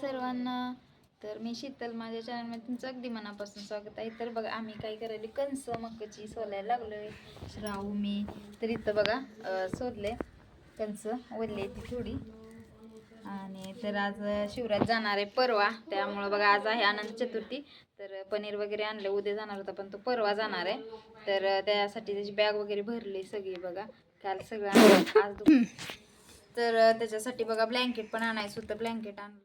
सर्वांना. तर मी शीतल माझ्या चॅनलमध्ये तुमचं अगदी मनापासून स्वागत आहे. तर बघा आम्ही काय करायला कंस मक्काची सोलायला लागलोय. राहू मी. तर इथं बघा अं, सोलले कंस ओलले ती थोडी. आणि तर आज शिवराज जाणार आहे परवा. त्यामुळं बघा आज आहे आनंद चतुर्थी. तर पनीर वगैरे आणलं उद्या जाणार होता पण तो परवा जाणार आहे. तर त्यासाठी त्याची बॅग वगैरे भरली सगळी बघा. काल सगळं. आज तर त्याच्यासाठी बघा ब्लँकेट पण आणायचं होतं. ब्लँकेट आणलं.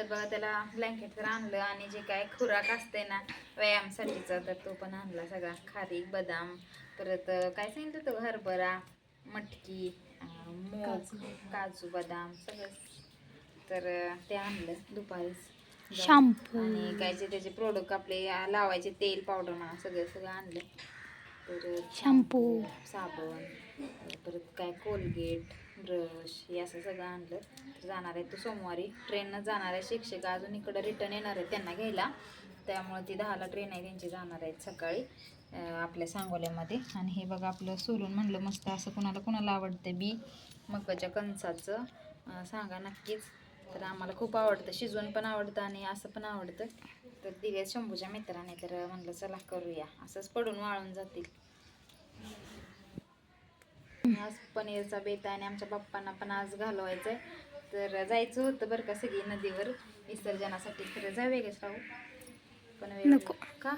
तर बघा त्याला ब्लँकेट तर आणलं आणि जे काय खुराक असते ना व्यायामसाठीचा तर तो पण आणला सगळा. खारीक बदाम परत काय सांगितलं होतं हरभरा मटकी मूग काजू बदाम. सगळं तर ते आणलं दुपारीच. शॅम्पू आणि काय जे त्याचे प्रोडक्ट आपले लावायचे तेल पावडर म्हणा सगळं सगळं आणलं. तर शॅम्पू साबण परत काय कोलगेट ब्रश हे असं सगळं आणलं. तर जाणार आहे तो सोमवारी. ट्रेननं जाणार आहे शिक्षक. अजून इकडं रिटर्न येणार आहे त्यांना घ्यायला. त्यामुळे ती दहाला ट्रेन आहे त्यांची जाणार आहेत सकाळी आपल्या सांगोल्यामध्ये. आणि हे बघा आपलं सोलून म्हणलं मस्त असं कुणाला कुणाला आवडतं बी? मकाच्या कणसाचं सांगा नक्कीच. तर आम्हाला खूप आवडतं. शिजवून पण आवडतं आणि असं पण आवडतं. तर दिव्या शंभूच्या मित्राने. तर म्हणलं चला करूया. असंच पडून वाळून जातील. आज पनीरचा बेत आहे आणि आमच्या पप्पांना पण आज घालवायचंय. तर जायचं होतं बरं का सगळी नदीवर. विसर्जनासाठी तर जाऊया का राहू. पण वेळ नको. का?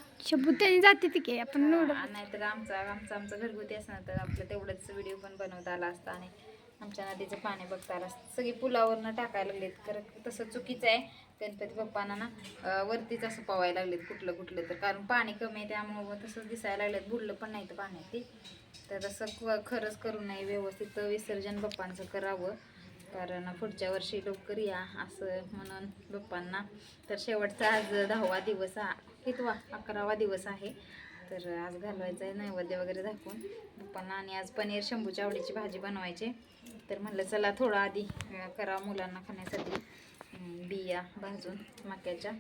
त्यांनी जाते ती की आपण निवडू. हा, नाहीतर आमचा आमचं आमचं घरगुती असणार तर आपलं तेवढंच व्हिडिओ पण बनवता आला असता आणि आमच्या नदीचं पाणी बघता आलं असतं. सगळी पुलावरनं टाकायला लागलेत. खरं तसं चुकीचं आहे. गणपती बाप्पांना ना वरतीच असं पवायला लागलेत कुठलं कुठलं तर. कारण पाणी कमी आहे त्यामुळं तसंच दिसायला लागलेत. बुडलं पण नाही तर पाण्यात ते. तर तसं क- खरंच करू नये व्यवस्थित विसर्जन बाप्पांचं करावं. कारण पुढच्या वर्षी लवकर या असं म्हणून बाप्पांना. तर शेवटचा आज दहावा दिवस हा कितवा? अकरावा दिवस आहे. तर आज घालवायचं आहे नैवेद्य वगैरे दाखवून पप्पांना आणि आज पनीर शंभूच्या आवडीची भाजी बनवायची. तर म्हणलं चला थोडं आधी करा मुलांना खाण्यासाठी. बिया भाजून मक्याच्या.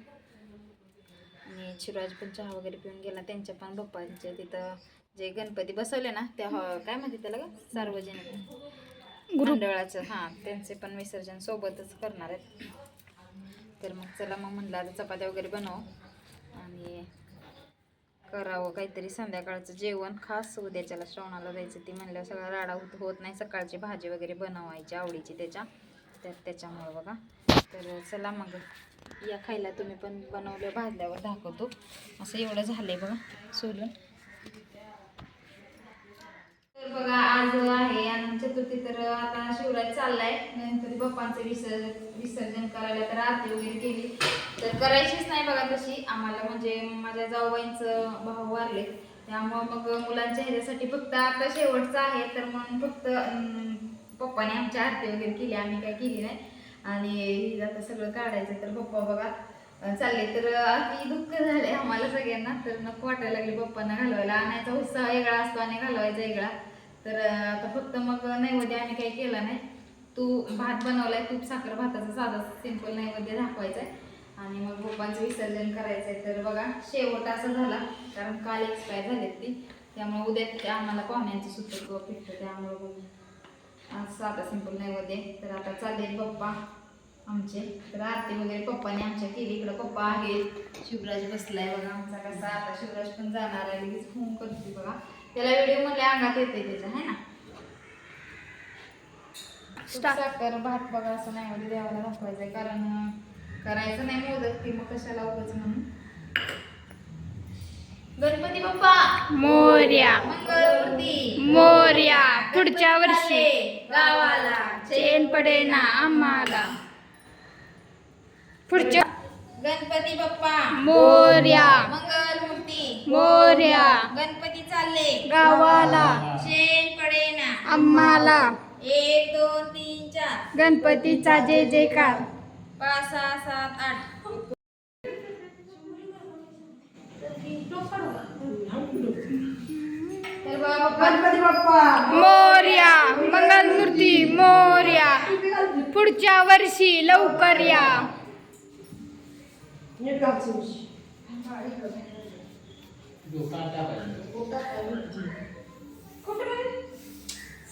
आणि शिवराज पण चहा वगैरे पिऊन गेला. त्यांच्या पण पप्पांच्या तिथं जे गणपती बसवले ना त्या काय म्हणते त्याला का सार्वजनिक मंडळाचं. हां त्यांचे पण विसर्जन सोबतच करणार आहेत. तर मग चला मग म्हणलं आता चपात्या वगैरे बनव. आणि करावं काहीतरी संध्याकाळचं जेवण. खास उद्याच्याला श्रवणाला जायचं. ती म्हणलं सगळा राडा होत होत नाही. सकाळची भाजी वगैरे बनवायची आवडीची त्याच्या. असतात त्याच्यामुळं बघा. तर चला मग या खायला तुम्ही पण बनवलं भाजल्यावर दाखवतो. असं एवढं झालंय बघा सोलून. तर बघा आज आहे अनंत चतुर्थी तर आता शिवराज चाललाय. गणपती बाप्पांचं विसर्जन विसर्जन करायला तर आरती वगैरे केली. तर करायचीच नाही बघा तशी. आम्हाला म्हणजे माझ्या जाऊबाईंचं भाऊ वारले त्यामुळं मग मुलांच्या ह्याच्यासाठी फक्त आता शेवटचं आहे. तर मग फक्त पप्पाने आमची आरती वगैरे केली आम्ही काय केली नाही. आणि आता सगळं काढायचं तर पप्पा बघा चालले तर अति दुःख झाले आम्हाला सगळ्यांना. तर नको वाटायला लागले पप्पांना घालवायला. आणायचा उत्साह वेगळा असतो आणि घालवायचा वेगळा. तर आता फक्त मग नैवेद्य आम्ही काही केला नाही. तू भात बनवलाय तूप साखर भाताचा साधा सिंपल नैवेद्य दाखवायचा आहे आणि मग पप्पांचं विसर्जन करायचं आहे तर बघा शेवट असं झाला. कारण काल एक्सपायर झालेत ती. त्यामुळे उद्या आम्हाला पाहुण्यांचं सुतक पिठतं त्यामुळे आज साधा सिंपल नैवेद्य आहे. तर आता चालले पप्पा आमचे. तर आरती वगैरे पप्पाने आमच्या केली. इकडं पप्पा आहेत. शिवराज बसलाय बघा. आमचा कसा आता? शिवराज पण जाणार आहे. लगेच फोन करते बघा. त्याला व्हिडिओमध्ये अंगात येते त्याच्या है ना. साखर भात बघा. असं नाही देवाला दाखवायचंय. कारण करायचं नाही मोदक. की मग कशाला उगाच म्हणून? गणपती बाप्पा. मोर्या. मंगळमूर्ती. मोर्या. पुढच्या वर्षी. गावाला चेन पडे ना आम्हाला. पुढच्या गणपती बाप्पा. मोर्या. मंगलमूर्ती मोर्या. गणपती चालले. गावाला. शेण पडे ना. आम्हाला. एक दोन तीन चार. गणपतीचा जय जयकार. पाच सहा सात आठ तर बाबा गणपती बाप्पा मोर्या मंगलमूर्ती मोर्या. पुढच्या वर्षी लवकर या.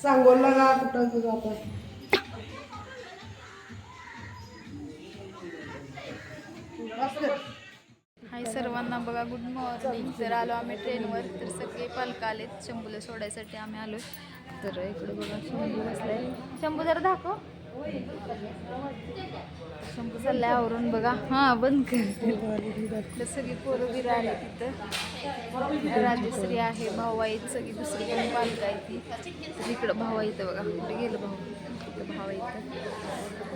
सांगोला का कुठं जातात सर्वांना बघा गुड मॉर्निंग जर आलो आम्ही ट्रेनवर तर सगळे पालक आलेत. शंभूला सोडायसाठी आम्ही आलो तर इकडे बघा शंभू बसलाय. शंभू जरा दाखव. शंभू चाललाय आवरून बघा. हां बंद कर. सगळी पोरं बिरं आले तिथं. राजश्री आहे भाऊ आहेत सगळी दुसरी पण पालक आहे ती इकडं भाऊ आहे इथं बघा. कुठे गेलं भाऊ. इकडं भाऊ आहे इथं.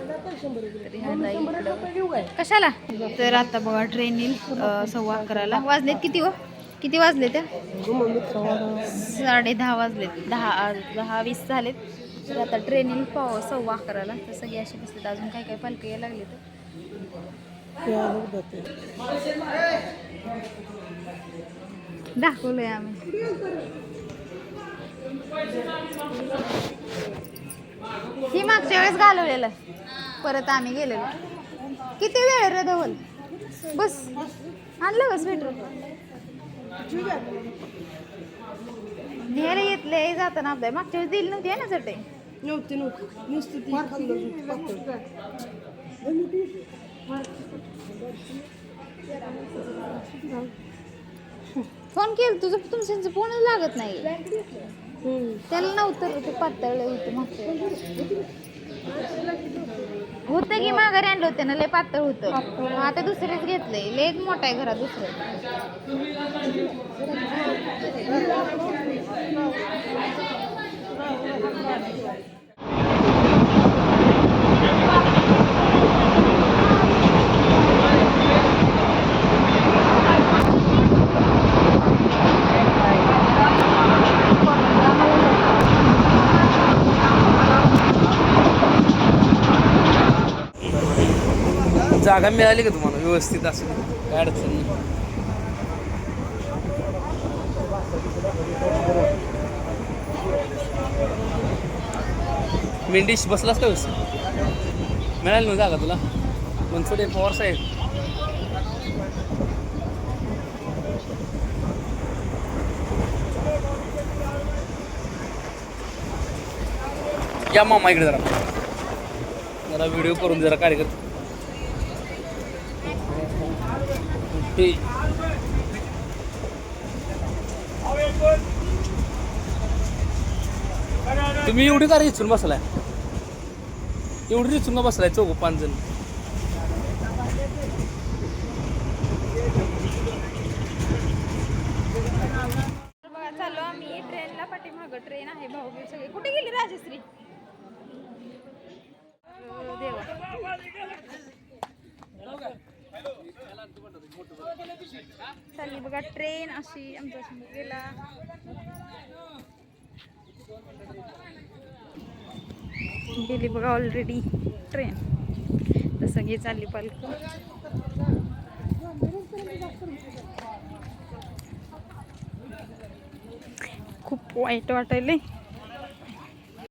कशाला? तर आता बघा ट्रेन येईल सव्वा अकराला. वाजलेत किती व किती वाजले त्या साडे दहा वाजलेत. दहा दहा वीस झालेत. तर आता ट्रेन येईल पाव सव्वा अकराला. तर सगळे असे बसलेत. अजून काय काय पालखी यायला लागले तर दाखवलंय आम्ही. ही मागच्या वेळेस घालवलेलं. परत आम्ही गेलेलो. किती वेळ रे धवल? बस. आणलं का स्वेटर न्यायला येतले जाताना आपल्या मागच्या वेळेस दिली नव्हती आहे ना चटई? नव्हती नव्हती. नुसती. फोन केलं तुझं तुमचं फोनच लागत नाही. त्याला नव्हतं ते पातळ होतं वेळेस. होतं की माघारी आणलं होतं ना लय पातळ होतं. आता दुसरेच घेतलंय लय मोठा आहे घरात दुसरं. जागा मिळाली का तुम्हाला? व्यवस्थित असं? काय अडचण नाही. मेंढीश बसलास का व्यवस्थित? मिळाली ना जागा तुला? मनसोडे पवार साहेब. या मामा इकडे जरा. जरा व्हिडिओ करून जरा कार्यक्रम ते तुम्ही एवढी का इच्छून बसलाय. एवढी इच्छून का बसलाय चौघ पाच जण. बघा चाललो आम्ही. ट्रेनला पाठीमागं ट्रेन आहे भाऊ. सगळे. कुठे गेली राजश्री? देवा. चालली बघा ट्रेन अशी आमच्यासमोर गेला. गेली बघा ऑलरेडी ट्रेन तर सगळी चालली पालखी. खूप वाईट वाटायलंय.